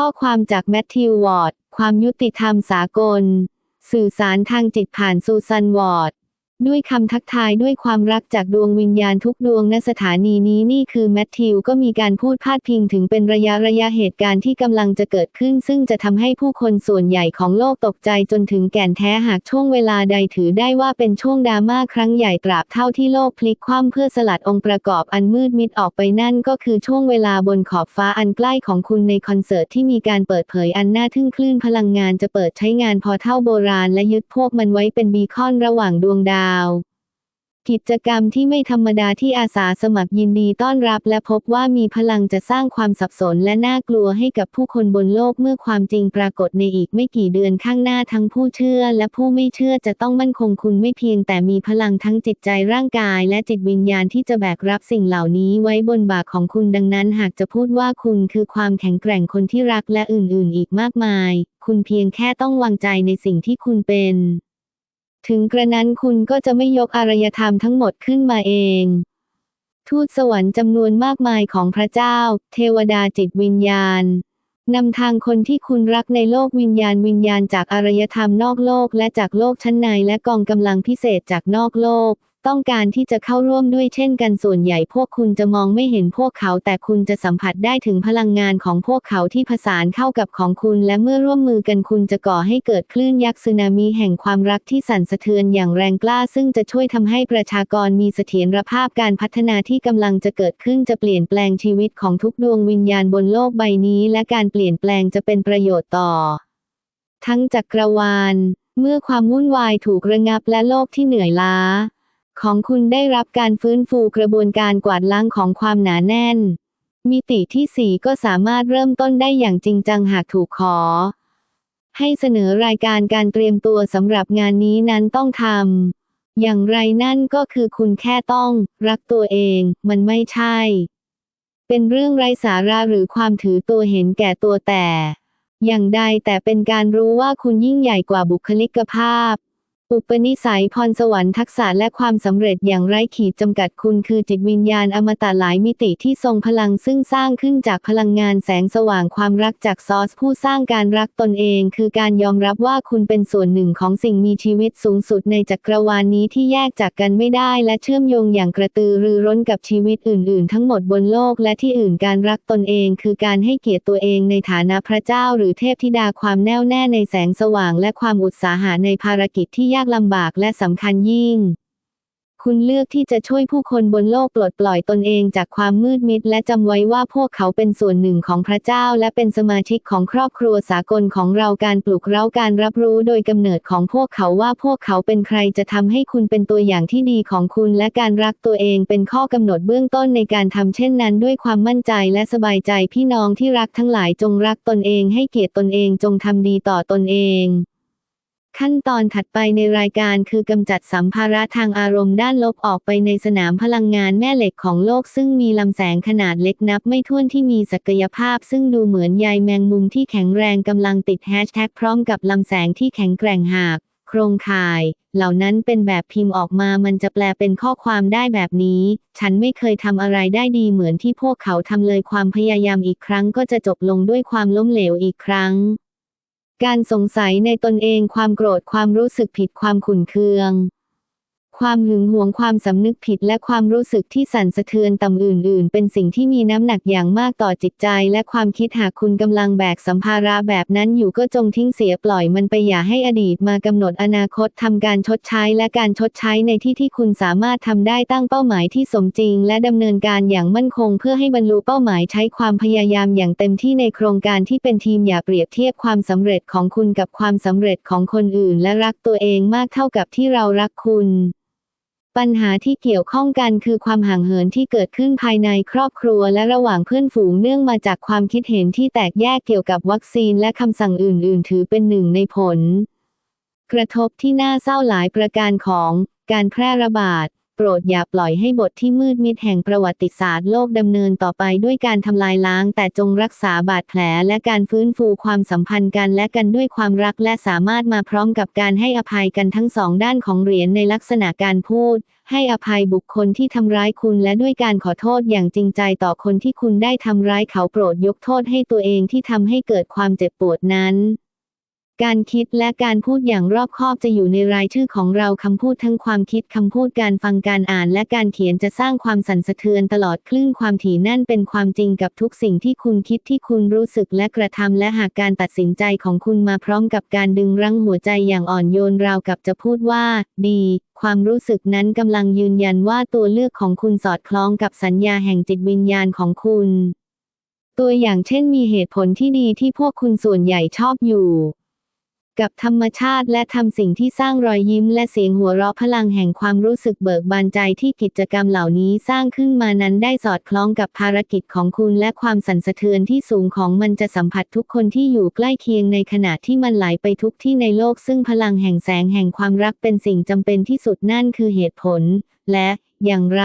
ข้อความจากแมทธิววอร์ด ความยุติธรรมสากล สื่อสารทางจิตผ่านซูซันวอร์ด ด้วยคำทักทายด้วยความรักจากดวงวิญญาณทุกดวงณสถานีนี้นี่คือแมทธิวก็มีการพูดพาดพิงถึงเป็นระยะระยะเหตุการณ์ที่กำลังจะเกิดขึ้น ซึ่งจะทำให้ผู้คนส่วนใหญ่ของโลกตกใจจนถึงแก่นแท้หากช่วงเวลาใดถือได้ว่าเป็นช่วงดราม่าครั้งใหญ่ตราบเท่าที่โลกพลิกคว่ำเพื่อสลัดองค์ประกอบอันมืดมิดออกไปนั่นก็คือช่วงเวลาบนขอบฟ้าอันใกล้ของคุณในคอนเสิร์ตที่มีการเปิดเผยอันน่าทึ่งคลื่นพลังงานจะเปิดใช้งานพอเท่าโบราณ และยึดพวกมันไว้เป็นบีคอนระหว่างดวงดาวกิจกรรมที่ไม่ธรรมดาที่อาสาสมัครยินดีต้อนรับและพบว่ามีพลังจะสร้างความสับสนและน่ากลัวให้กับผู้คนบนโลกเมื่อความจริงปรากฏในอีกไม่กี่เดือนข้างหน้าทั้งผู้เชื่อและผู้ไม่เชื่อจะต้องมั่นคงคุณไม่เพียงแต่มีพลังทั้งจิตใจร่างกายและจิตวิญญาณที่จะแบกรับสิ่งเหล่านี้ไว้บนบ่าของคุณดังนั้นหากจะพูดว่าคุณคือความแข็งแกร่งคนที่รักและอื่นๆ อีกมากมาย คุณเพียงแค่ต้องวางใจในสิ่งที่คุณเป็น ถึงกระนั้นคุณก็จะไม่ยกอารยธรรมทั้งหมดขึ้นมาเอง ทูตสวรรค์จำนวนมากมายของพระเจ้า เทวดาจิตวิญญาณนำทางคนที่คุณรักในโลกวิญญาณวิญญาณจากอารยธรรมนอกโลกและจากโลกชั้นในและกองกำลังพิเศษจากนอกโลก ต้องการที่จะเข้าร่วมด้วยเช่นกันส่วนใหญ่พวกคุณจะมองไม่เห็นพวกเขา แต่คุณจะสัมผัสได้ถึงพลังงานของพวกเขาที่ผสานเข้ากับของคุณ และเมื่อร่วมมือกันคุณจะก่อให้เกิดคลื่นยักษ์สึนามิแห่งความรักที่สั่นสะเทือนอย่างแรงกล้า ซึ่งจะช่วยทำให้ประชากรมีเสถียรภาพการพัฒนาที่กำลังจะเกิดขึ้นจะเปลี่ยนแปลงชีวิตของทุกดวงวิญญาณบนโลกใบนี้ และการเปลี่ยนแปลงจะเป็นประโยชน์ต่อ ทั้งจักรวาลเมื่อความวุ่นวายถูกระงับและโลกที่เหนื่อยล้า ของคุณได้รับการฟื้นฟูกระบวนการกวาดล้างของความหนาแน่น มิติที่ 4 ก็สามารถเริ่มต้นได้อย่างจริงจังหากถูกขอ ให้เสนอรายการการเตรียมตัวสำหรับงานนี้นั้นต้องทำอย่างไรนั่นก็คือคุณแค่ต้อง รักตัวเอง มันไม่ใช่ เป็นเรื่องไร้สาระหรือความถือตัวเห็นแก่ตัวแต่ อย่างใดแต่เป็นการรู้ว่าคุณยิ่งใหญ่กว่าบุคลิกภาพ อุปนิสัยพรสวรรค์ทักษะและความสำเร็จอย่างไร้ขีดจำกัดคุณคือจิตวิญญาณอมตะหลายมิติที่ทรงพลังซึ่งสร้างขึ้นจากพลังงานแสงสว่างความรักจากซอสผู้สร้างการรักตนเอง คือการยอมรับว่าคุณเป็นส่วนหนึ่งของสิ่งมีชีวิตสูงสุดในจักรวาลนี้ที่แยกจากกันไม่ได้และเชื่อมโยงอย่างกระตือรือร้นกับชีวิตอื่น ๆ ทั้งหมดบนโลกและที่อื่นการรักตนเอง คือการให้เกียรติตัวเองในฐานะพระเจ้า หรือเทพธิดาความแน่วแน่ในแสงสว่าง และความอุตสาหะในภารกิจที่ยากลำบากและสำคัญยิ่ง คุณเลือกที่จะช่วยผู้คนบนโลกปลดปล่อยตนเองจากความมืดมิด และจำไว้ว่าพวกเขาเป็นส่วนหนึ่งของพระเจ้า และเป็นสมาชิกของครอบครัวสากลของเราการปลุกเร้าการรับรู้โดยกำเนิดของพวกเขาว่าพวกเขาเป็นใครจะทำให้คุณเป็นตัวอย่างที่ดีของคุณและการรักตัวเองเป็นข้อกำหนดเบื้องต้นในการทำเช่นนั้น ด้วยความมั่นใจและสบายใจพี่น้องที่รักทั้งหลายจงรักตนเองให้เกียรติตนเองจงทำดีต่อตนเอง ขั้นตอนถัดไปในรายการคือกำจัดสัมภาระทางอารมณ์ด้านลบออกไปในสนามพลังงานแม่เหล็กของโลก ซึ่งมีลำแสงขนาดเล็กนับไม่ถ้วนที่มีศักยภาพ ซึ่งดูเหมือนใยแมงมุมที่แข็งแรงกำลังติดแฮชแท็กพร้อมกับลำแสงที่แข็งแกร่งหาก โครงข่าย เหล่านั้นเป็นแบบพิมพ์ออกมามันจะแปลเป็นข้อความได้แบบนี้ ฉันไม่เคยทำอะไรได้ดีเหมือนที่พวกเขาทำเลยความพยายามอีกครั้งก็จะจบลงด้วยความล้มเหลวอีกครั้ง การสงสัยในตนเองความโกรธความรู้สึกผิดความขุ่นเคือง ความหึงหวงความสำนึกผิดและความรู้สึกที่สั่นสะเทือนต่ำอื่น ๆ เป็นสิ่งที่มีน้ำหนักอย่างมากต่อจิตใจ และความคิดหากคุณกำลังแบกสัมภาระแบบนั้นอยู่ก็จงทิ้งเสียปล่อยมันไปอย่าให้อดีตมากำหนดอนาคตทำการชดใช้และการชดใช้ในที่ที่คุณสามารถทำได้ตั้งเป้าหมายที่สมจริง และดำเนินการอย่างมั่นคง เพื่อให้บรรลุเป้าหมายใช้ความพยายามอย่างเต็มที่ในโครงการที่เป็นทีมอย่าเปรียบเทียบความสำเร็จของคุณกับความสำเร็จของคนอื่น และรักตัวเองมากเท่ากับที่เรารักคุณ ปัญหาที่เกี่ยวข้องกันคือความห่างเหินที่เกิดขึ้นภายในครอบครัวและระหว่างเพื่อนฝูงเนื่องมาจากความคิดเห็นที่แตกแยกเกี่ยวกับวัคซีนและคำสั่งอื่น ๆ ถือเป็นหนึ่งในผล กระทบที่น่าเศร้าหลายประการของการแพร่ระบาด โปรดอย่าปล่อยให้บทที่มืดมิดแห่งประวัติศาสตร์โลกดำเนินต่อไปด้วยการทำลายล้าง แต่จงรักษาบาดแผลและการฟื้นฟูความสัมพันธ์กันและกันด้วยความรักและสามารถมาพร้อมกับการให้อภัยกันทั้งสองด้านของเหรียญในลักษณะการพูด ให้อภัยบุคคลที่ทำร้ายคุณและด้วยการขอโทษอย่างจริงใจต่อคนที่คุณได้ทำร้ายเขาโปรดยกโทษให้ตัวเองที่ทำให้เกิดความเจ็บปวดนั้น การคิดและการพูดอย่างรอบคอบจะอยู่ในรายชื่อของเราคำพูดทั้งความคิดคำพูดการฟังการอ่านและการเขียนจะสร้างความสั่นสะเทือนตลอดคลื่นความถี่นั่นเป็นความจริงกับทุกสิ่งที่คุณคิดที่คุณรู้สึกและกระทำและหากการตัดสินใจของคุณมาพร้อมกับการดึงรั้งหัวใจอย่างอ่อนโยนราวกับจะพูดว่า ดี ความรู้สึกนั้นกำลังยืนยันว่าตัวเลือกของคุณสอดคล้องกับสัญญาแห่งจิตวิญญาณของคุณ ตัวอย่างเช่นมีเหตุผลที่ดีที่พวกคุณส่วนใหญ่ชอบอยู่ กับธรรมชาติและทำสิ่งที่สร้างรอยยิ้มและเสียงหัวเราะพลังแห่งความรู้สึกเบิกบานใจที่กิจกรรมเหล่านี้สร้างขึ้นมานั้นได้สอดคล้องกับภารกิจของคุณและความสั่นสะเทือนที่สูงของมันจะสัมผัสทุกคนที่อยู่ใกล้เคียงในขณะที่มันไหลไปทุกที่ในโลก ซึ่งพลังแห่งแสงแห่งความรักเป็นสิ่งจำเป็นที่สุดนั่นคือเหตุผล และอย่างไร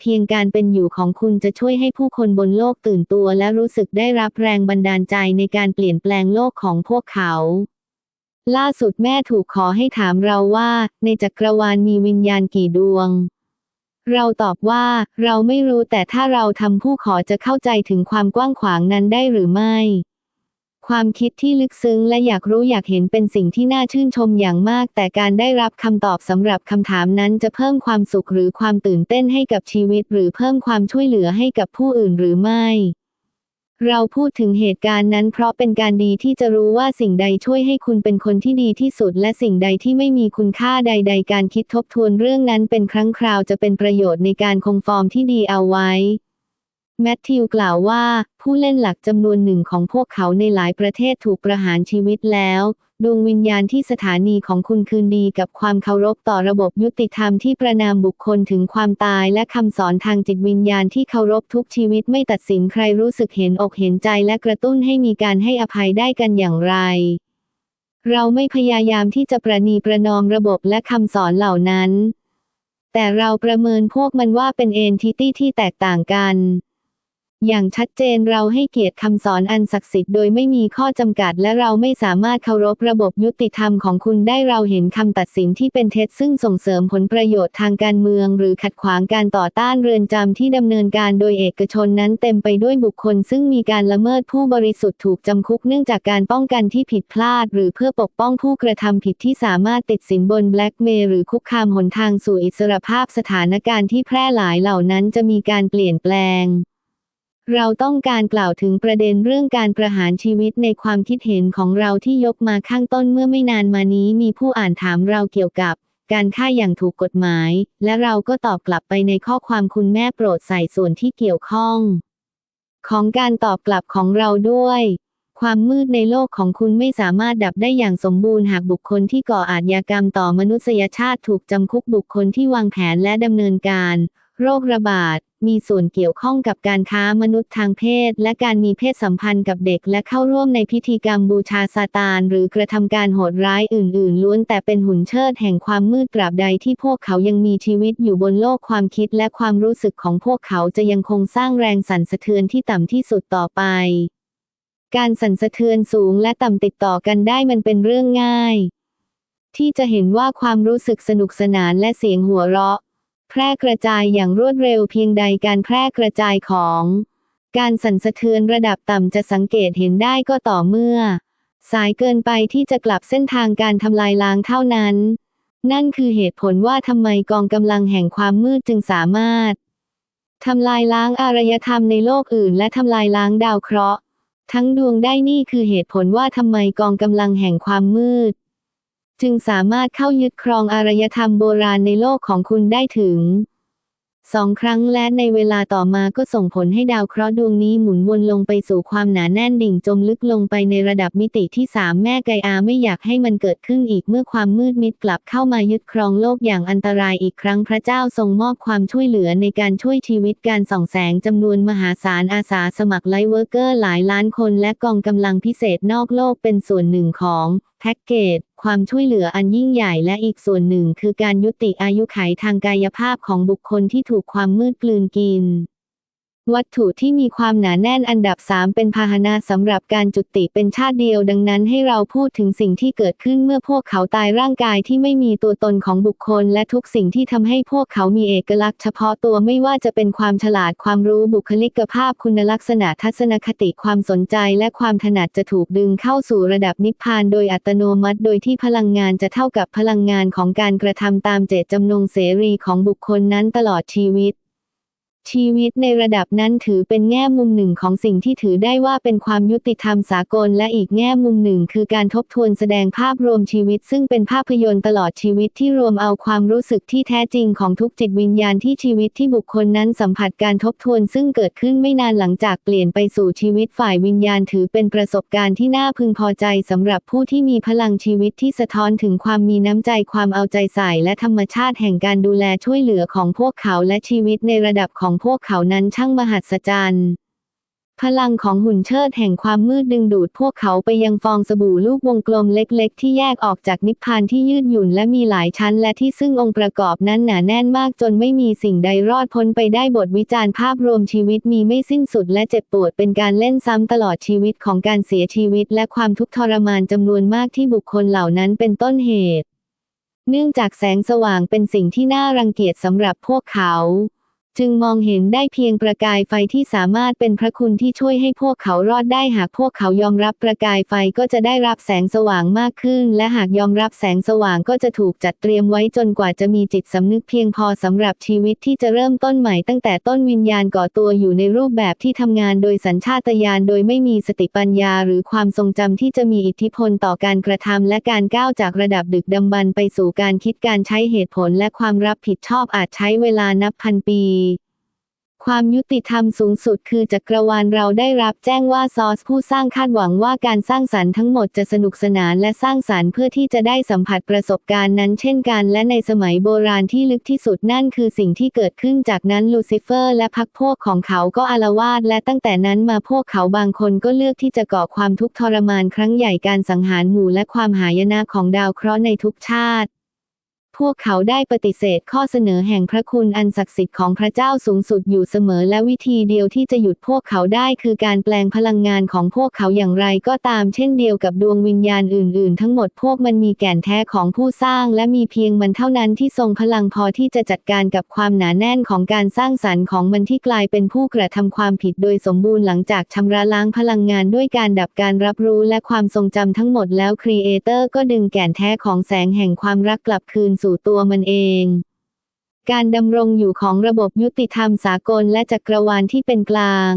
เพียงการเป็นอยู่ของคุณจะช่วยให้ผู้คนบนโลกตื่นตัวและรู้สึกได้รับแรงบันดาลใจในการเปลี่ยนแปลงโลกของพวกเขา ล่าสุดแม่ถูกขอให้ถามเราว่า ในจักรวาลมีวิญญาณกี่ดวง เราตอบว่า เราไม่รู้แต่ถ้าเราทำผู้ขอจะเข้าใจถึงความกว้างขวางนั้นได้หรือไม่ ความคิดที่ลึกซึ้งและอยากรู้อยากเห็นเป็นสิ่งที่น่าชื่นชมอย่างมาก แต่การได้รับคำตอบสำหรับคำถามนั้นจะเพิ่มความสุขหรือความตื่นเต้นให้กับชีวิต หรือเพิ่มความช่วยเหลือให้กับผู้อื่นหรือไม่ เราพูดถึงเหตุการณ์นั้นเพราะเป็นการดีที่จะรู้ว่าสิ่งใดช่วยให้คุณเป็นคนที่ดีที่สุด และสิ่งใดที่ไม่มีคุณค่าใด ๆ การคิดทบทวนเรื่องนั้นเป็นครั้งคราวจะเป็นประโยชน์ในการคงฟอร์มที่ดีเอาไว้ แมทธิวกล่าวว่า ผู้เล่นหลักจำนวนหนึ่งของพวกเขาในหลายประเทศถูกประหารชีวิตแล้ว ดวงวิญญาณที่สถานีของคุณคืนดีกับความเคารพต่อระบบยุติธรรมที่ประนามบุคคลถึงความตายและคำสอนทางจิตวิญญาณที่เคารพทุกชีวิตไม่ตัดสินใครรู้สึกเห็นอกเห็นใจและกระตุ้นให้มีการให้อภัยได้กันอย่างไร เราไม่พยายามที่จะประนีประนอมระบบและคำสอนเหล่านั้น แต่เราประเมินพวกมันว่าเป็นเอนทิตี้ที่แตกต่างกัน อย่างชัดเจนเราให้เกียรติคำสอนอันศักดิ์สิทธิ์โดยไม่มีข้อจำกัดและเราไม่สามารถเคารพระบบยุติธรรมของคุณได้เราเห็นคำตัดสินที่เป็นเท็จซึ่งส่งเสริมผลประโยชน์ทางการเมือง หรือขัดขวางการต่อต้านเรือนจำที่ดำเนินการโดยเอกชนนั้นเต็มไปด้วยบุคคล ซึ่งมีการละเมิดผู้บริสุทธิ์ถูกจำคุกเนื่องจากการป้องกันที่ผิดพลาด หรือเพื่อปกป้องผู้กระทำผิดที่สามารถติดสินบนแบล็กเมย์หรือคุกคามหนทางสู่อิสรภาพสถานการณ์ที่แพร่หลายเหล่านั้นจะมีการเปลี่ยนแปลง เราต้องการกล่าวถึงประเด็นเรื่องการประหารชีวิตในความคิดเห็นของเราที่ยกมาข้างต้นเมื่อไม่นานมานี้มีผู้อ่านถามเราเกี่ยวกับ การฆ่าอย่างถูกกฎหมาย และเราก็ตอบกลับไปในข้อความคุณแม่โปรดใส่ส่วนที่เกี่ยวข้อง ของการตอบกลับของเราด้วย ความมืดในโลกของคุณไม่สามารถดับได้อย่างสมบูรณ์หากบุคคลที่ก่ออาชญากรรมต่อมนุษยชาติถูกจำคุกบุคคลที่วางแผนและดำเนินการ โรคระบาด มีส่วนเกี่ยวข้องกับการค้ามนุษย์ทางเพศ และการมีเพศสัมพันธ์กับเด็ก และเข้าร่วมในพิธีกรรมบูชาซาตาน หรือกระทำการโหดร้ายอื่น ๆ ล้วนแต่เป็นหุ่นเชิดแห่งความมืดตราบใดที่พวกเขายังมีชีวิตอยู่บนโลกความคิดและความรู้สึกของพวกเขาจะยังคงสร้างแรงสั่นสะเทือนที่ต่ำที่สุดต่อไป การสั่นสะเทือนสูงและต่ำติดต่อกันได้มันเป็นเรื่องง่าย ที่จะเห็นว่าความรู้สึกสนุกสนานและเสียงหัวเราะ แพร่กระจายอย่างรวดเร็วเพียงใดการแพร่กระจายของ การสั่นสะเทือนระดับต่ำจะสังเกตเห็นได้ก็ต่อเมื่อ สายเกินไปที่จะกลับเส้นทางการทำลายล้างเท่านั้น นั่นคือเหตุผลว่าทำไมกองกำลังแห่งความมืดจึงสามารถทำลายล้างอารยธรรมในโลกอื่น และทำลายล้างดาวเคราะห์ ทั้งดวงได้นี่คือเหตุผลว่าทำไมกองกำลังแห่งความมืด จึงสามารถเข้ายึดครองอารยธรรมโบราณในโลกของคุณได้ถึงสองครั้งและในเวลาต่อมาก็ส่งผลให้ดาวเคราะห์ดวงนี้หมุนวนลงไปสู่ความหนาแน่นดิ่งจมลึกลงไปในระดับมิติที่สามแม่ไกอาไม่อยากให้มันเกิดขึ้นอีกเมื่อความมืดมิดกลับเข้ามายึดครองโลกอย่างอันตรายอีกครั้งพระเจ้าทรงมอบความช่วยเหลือในการช่วยชีวิตการส่องแสงจำนวนมหาศาลอาสาสมัครไลท์เวอร์เกอร์หลายล้านคนและกองกำลังพิเศษนอกโลกเป็นส่วนหนึ่งของแพ็กเกจ ความช่วยเหลืออันยิ่งใหญ่และอีกส่วนหนึ่งคือการยุติอายุขัยทางกายภาพของบุคคลที่ถูกความมืดกลืนกิน วัตถุที่มีความหนาแน่นอันดับ 3 เป็นพาหนะสำหรับการจุติเป็นชาติเดียวดังนั้นให้เราพูดถึงสิ่งที่เกิดขึ้นเมื่อพวกเขาตายร่างกายที่ไม่มีตัวตนของบุคคล และทุกสิ่งที่ทำให้พวกเขามีเอกลักษณ์เฉพาะตัวไม่ว่าจะเป็นความฉลาดความรู้บุคลิกภาพคุณลักษณะทัศนคติความสนใจและความถนัดจะถูกดึงเข้าสู่ระดับนิพพานโดยอัตโนมัติ โดยที่พลังงานจะเท่ากับพลังงานของการกระทำตามเจตจำนงเสรีของบุคคลนั้นตลอดชีวิต ชีวิตในระดับนั้นถือเป็นแง่มุมหนึ่งของสิ่งที่ถือได้ว่าเป็นความยุติธรรมสากลและอีกแง่มุมหนึ่งคือการทบทวนแสดงภาพรวมชีวิต ซึ่งเป็นภาพยนตร์ตลอดชีวิตที่รวมเอาความรู้สึกที่แท้จริงของทุกจิตวิญญาณที่ชีวิตที่บุคคลนั้นสัมผัสการทบทวนซึ่งเกิดขึ้นไม่นานหลังจากเปลี่ยนไปสู่ชีวิตฝ่ายวิญญาณถือเป็นประสบการณ์ที่น่าพึงพอใจสำหรับผู้ที่มีพลังชีวิตที่สะท้อนถึงความมีน้ำใจความเอาใจใส่ และธรรมชาติแห่งการดูแลช่วยเหลือของพวกเขาและชีวิตในระดับของพวกเขานั้นช่างมหัศจรรย์ พลังของหุ่นเชิดแห่งความมืดดึงดูดพวกเขาไปยังฟองสบู่ลูกวงกลมเล็ก ๆ ที่แยกออกจากนิพพานที่ยืดหยุ่นและมีหลายชั้น และที่ซึ่งองค์ประกอบนั้นหนาแน่นมากจนไม่มีสิ่งใดรอดพ้นไปได้บทวิจารณ์ภาพรวมชีวิตมีไม่สิ้นสุดและเจ็บปวดเป็นการเล่นซ้ำตลอดชีวิตของการเสียชีวิต และความทุกข์ทรมานจำนวนมากที่บุคคลเหล่านั้นเป็นต้นเหตุเนื่องจากแสงสว่างเป็นสิ่งที่น่ารังเกียจสำหรับพวกเขา จึงมองเห็นได้เพียงประกายไฟที่สามารถเป็นพระคุณที่ช่วยให้พวกเขารอดได้หากพวกเขายอมรับประกายไฟก็จะได้รับแสงสว่างมากขึ้น และหากยอมรับแสงสว่างก็จะถูกจัดเตรียมไว้จนกว่าจะมีจิตสำนึกเพียงพอสำหรับชีวิตที่จะเริ่มต้นใหม่ตั้งแต่ต้นวิญญาณก่อตัวอยู่ในรูปแบบที่ทำงานโดยสัญชาตญาณโดยไม่มีสติปัญญาหรือความทรงจำที่จะมีอิทธิพลต่อการกระทำและการก้าวจากระดับดึกดำบรรพ์ไปสู่การคิดการใช้เหตุผลและความรับผิดชอบอาจใช้เวลานับพันปี ความยุติธรรมสูงสุดคือจักรวาลเราได้รับแจ้งว่าซอสผู้สร้างคาดหวังว่าการสร้างสรรค์ทั้งหมดจะสนุกสนานและสร้างสรรค์เพื่อที่จะได้สัมผัสประสบการณ์นั้นเช่นกัน และในสมัยโบราณที่ลึกที่สุดนั่นคือสิ่งที่เกิดขึ้นจากนั้นลูซิเฟอร์และพรรคพวกของเขาก็อาละวาดและตั้งแต่นั้นมาพวกเขาบางคนก็เลือกที่จะก่อความทุกข์ทรมานครั้งใหญ่การสังหารหมู่และความหายนะของดาวเคราะห์ในทุกชาติ พวกเขาได้ปฏิเสธข้อเสนอแห่งพระคุณอันศักดิ์สิทธิ์ของพระเจ้าสูงสุดอยู่เสมอและวิธีเดียวที่จะหยุดพวกเขาได้คือการแปลงพลังงานของพวกเขาอย่างไรก็ตามเช่นเดียวกับดวงวิญญาณอื่น ๆ ทั้งหมดพวกมันมีแก่นแท้ของผู้สร้าง และมีเพียงมันเท่านั้นที่ทรงพลังพอที่จะจัดการกับความหนาแน่นของการสร้างสรรค์ของมันที่กลายเป็นผู้กระทำความผิดโดยสมบูรณ์หลังจากชำระล้างพลังงานด้วยการดับการรับรู้และความทรงจำทั้งหมดแล้วครีเอเตอร์ก็ดึงแก่นแท้ของแสงแห่งความรักกลับคืนสู่ตัวมันเอง การดำรงอยู่ของระบบยุติธรรมสากลและจักรวาลที่เป็นกลาง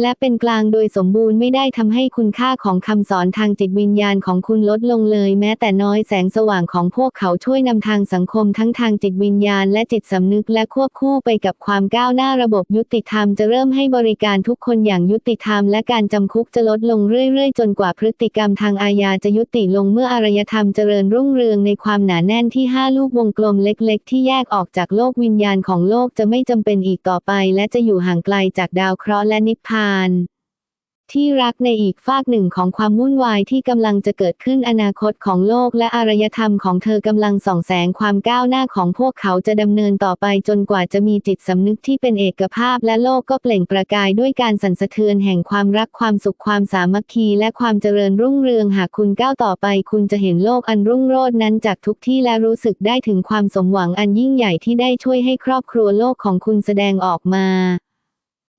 และเป็นกลางโดยสมบูรณ์ไม่ได้ทำให้คุณค่าของคำสอนทางจิตวิญญาณของคุณลดลงเลย แม้แต่น้อยแสงสว่างของพวกเขาช่วยนำทางสังคมทั้งทางจิตวิญญาณและจิตสำนึกและควบคู่ไปกับความก้าวหน้าระบบยุติธรรมจะเริ่มให้บริการทุกคนอย่างยุติธรรมและการจำคุกจะลดลงเรื่อยๆ จนกว่าพฤติกรรมทางอาญาจะยุติลงเมื่ออารยธรรมเจริญรุ่งเรืองในความหนาแน่นที่ห้าลูกวงกลมเล็ก ๆ ที่แยกออกจากโลกวิญญาณของโลกจะไม่จำเป็นอีกต่อไป และจะอยู่ห่างไกลจากดาวเคราะห์และนิพพานาน ที่รักในอีกฝากหนึ่งของความวุ่นวายที่กำลังจะเกิดขึ้นอนาคตของโลกและอารยธรรมของเธอกำลังส่องแสงความก้าวหน้าของพวกเขาจะดำเนินต่อไปจนกว่าจะมีจิตสำนึกที่เป็นเอกภาพและโลกก็เปล่งประกายด้วยการสั่นสะเทือนแห่งความรักความสุขความสามัคคีและความเจริญรุ่งเรืองหากคุณก้าวต่อไป คุณจะเห็นโลกอันรุ่งโรจน์นั้นจากทุกที่และรู้สึกได้ถึงความสมหวังอันยิ่งใหญ่ที่ได้ช่วยให้ครอบครัวโลกของคุณแสดงออกมา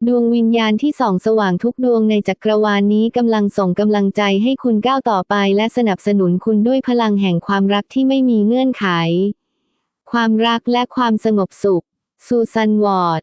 ดวงวิญญาณที่ส่องสว่างทุกดวงในจักรวาลนี้กำลังส่งกำลังใจให้คุณก้าวต่อไปและสนับสนุนคุณด้วยพลังแห่งความรักที่ไม่มีเงื่อนไข ความรักและความสงบสุข ซูซันวอร์ด